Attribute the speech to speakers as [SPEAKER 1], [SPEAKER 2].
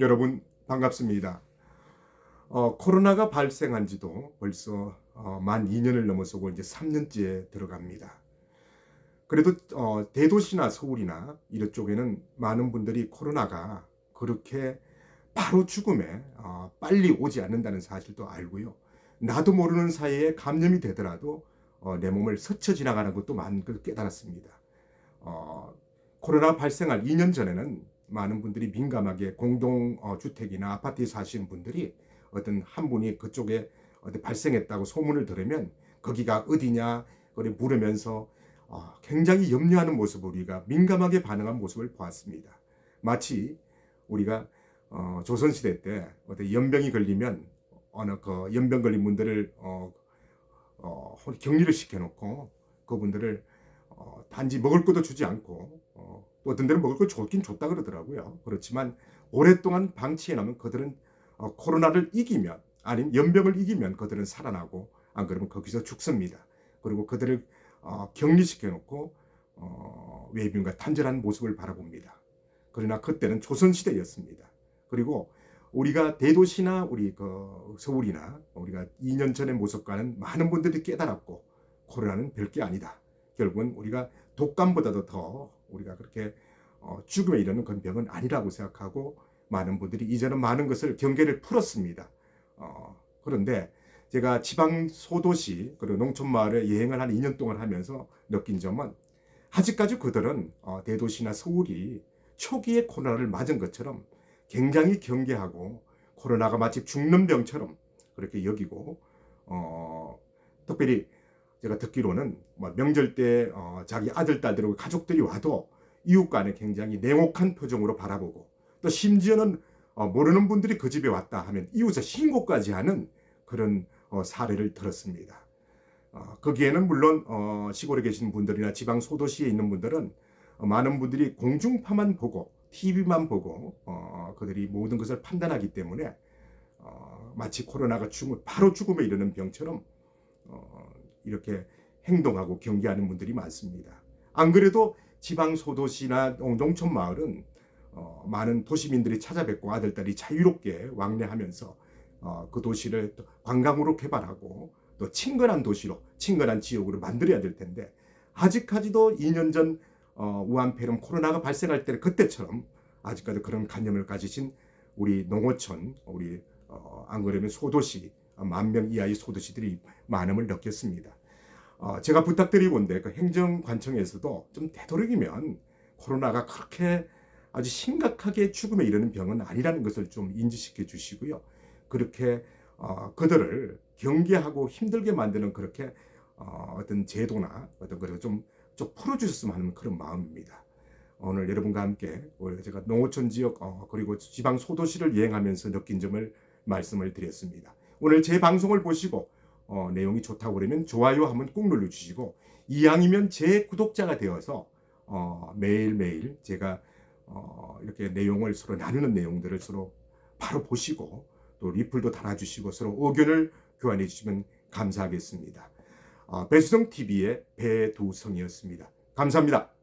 [SPEAKER 1] 여러분 반갑습니다. 어, 코로나가 발생한 지도 벌써 어, 만 2년을 넘어서고 이제 3년째 들어갑니다. 그래도 어, 대도시나 서울이나 이런 쪽에는 많은 분들이 코로나가 그렇게 바로 죽음에 어, 빨리 오지 않는다는 사실도 알고요. 나도 모르는 사이에 감염이 되더라도 어, 내 몸을 스쳐 지나가는 것도 많은 걸 깨달았습니다. 어, 코로나 발생할 2년 전에는 많은 분들이 민감하게 공동 어, 주택이나 아파트에 사시는 분들이 어떤 한 분이 그쪽에 어디 발생했다고 소문을 들으면 거기가 어디냐 그래 물으면서 어, 굉장히 염려하는 모습을 우리가 민감하게 반응한 모습을 보았습니다. 마치 우리가 어, 조선 시대 때 어떤 연병이 걸리면 어느 그 연병 걸린 분들을 격리를 시켜놓고 그분들을 어, 단지 먹을 것도 주지 않고 어, 또 어떤 데는 먹을 거 좋긴 좋다 그러더라고요. 그렇지만 오랫동안 방치해 놓으면 그들은 어, 코로나를 이기면 아니면 연병을 이기면 그들은 살아나고 안 그러면 거기서 죽습니다. 그리고 그들을 어, 격리시켜 놓고 어, 외빈과 단절한 모습을 바라봅니다. 그러나 그때는 조선 시대였습니다. 그리고 우리가 대도시나 우리 그 서울이나 우리가 2년 전의 모습과는 많은 분들이 깨달았고 코로나는 별게 아니다. 결국은 우리가 독감보다도 더 우리가 그렇게 어, 죽음에 이르는 그런 병은 아니라고 생각하고 많은 분들이 이제는 많은 것을 경계를 풀었습니다. 어, 그런데 제가 지방 소도시 그리고 농촌 마을에 여행을 한 2년 동안 하면서 느낀 점은 아직까지 그들은 어, 대도시나 서울이 초기에 코로나를 맞은 것처럼 굉장히 경계하고 코로나가 마치 죽는 병처럼 그렇게 여기고 어, 특별히 제가 듣기로는 뭐 명절 때 어, 자기 아들 딸들하고 가족들이 와도 이웃 간에 굉장히 냉혹한 표정으로 바라보고 또 심지어는 어, 모르는 분들이 그 집에 왔다 하면 이웃에 신고까지 하는 그런 어, 사례를 들었습니다. 어, 거기에는 물론 어, 시골에 계신 분들이나 지방 소도시에 있는 분들은 어, 많은 분들이 공중파만 보고 TV만 보고 어, 그들이 모든 것을 판단하기 때문에 어, 마치 코로나가 죽음, 바로 죽음에 이르는 병처럼 어, 이렇게 행동하고 경계하는 분들이 많습니다. 안 그래도 지방 소도시나 농촌 마을은 어, 많은 도시민들이 찾아뵙고 아들딸이 자유롭게 왕래하면서 어, 그 도시를 또 관광으로 개발하고 또 친근한 도시로 친근한 지역으로 만들어야 될 텐데 아직까지도 2년 전 어, 우한폐렴 코로나가 발생할 때 그때처럼 아직까지 그런 관념을 가지신 우리 농어촌 우리 어, 안 그러면 소도시 만 명 이하의 소도시들이 많음을 느꼈습니다. 어, 제가 부탁드리건데 그 행정관청에서도 좀 되도록이면 코로나가 그렇게 아주 심각하게 죽음에 이르는 병은 아니라는 것을 좀 인지시켜 주시고요. 그렇게 어, 그들을 경계하고 힘들게 만드는 그렇게 어, 어떤 제도나 어떤 그런 좀, 좀 풀어주셨으면 하는 그런 마음입니다. 오늘 여러분과 함께 제가 농어촌 지역 어, 그리고 지방 소도시를 여행하면서 느낀 점을 말씀을 드렸습니다. 오늘 제 방송을 보시고 어, 내용이 좋다고 그러면 좋아요 한번 꾹 눌러주시고 이왕이면 제 구독자가 되어서 어, 매일매일 제가 어, 이렇게 내용을 서로 나누는 내용들을 서로 바로 보시고 또 리플도 달아주시고 서로 의견을 교환해 주시면 감사하겠습니다. 어, 배수성 TV의 배두성이었습니다. 감사합니다.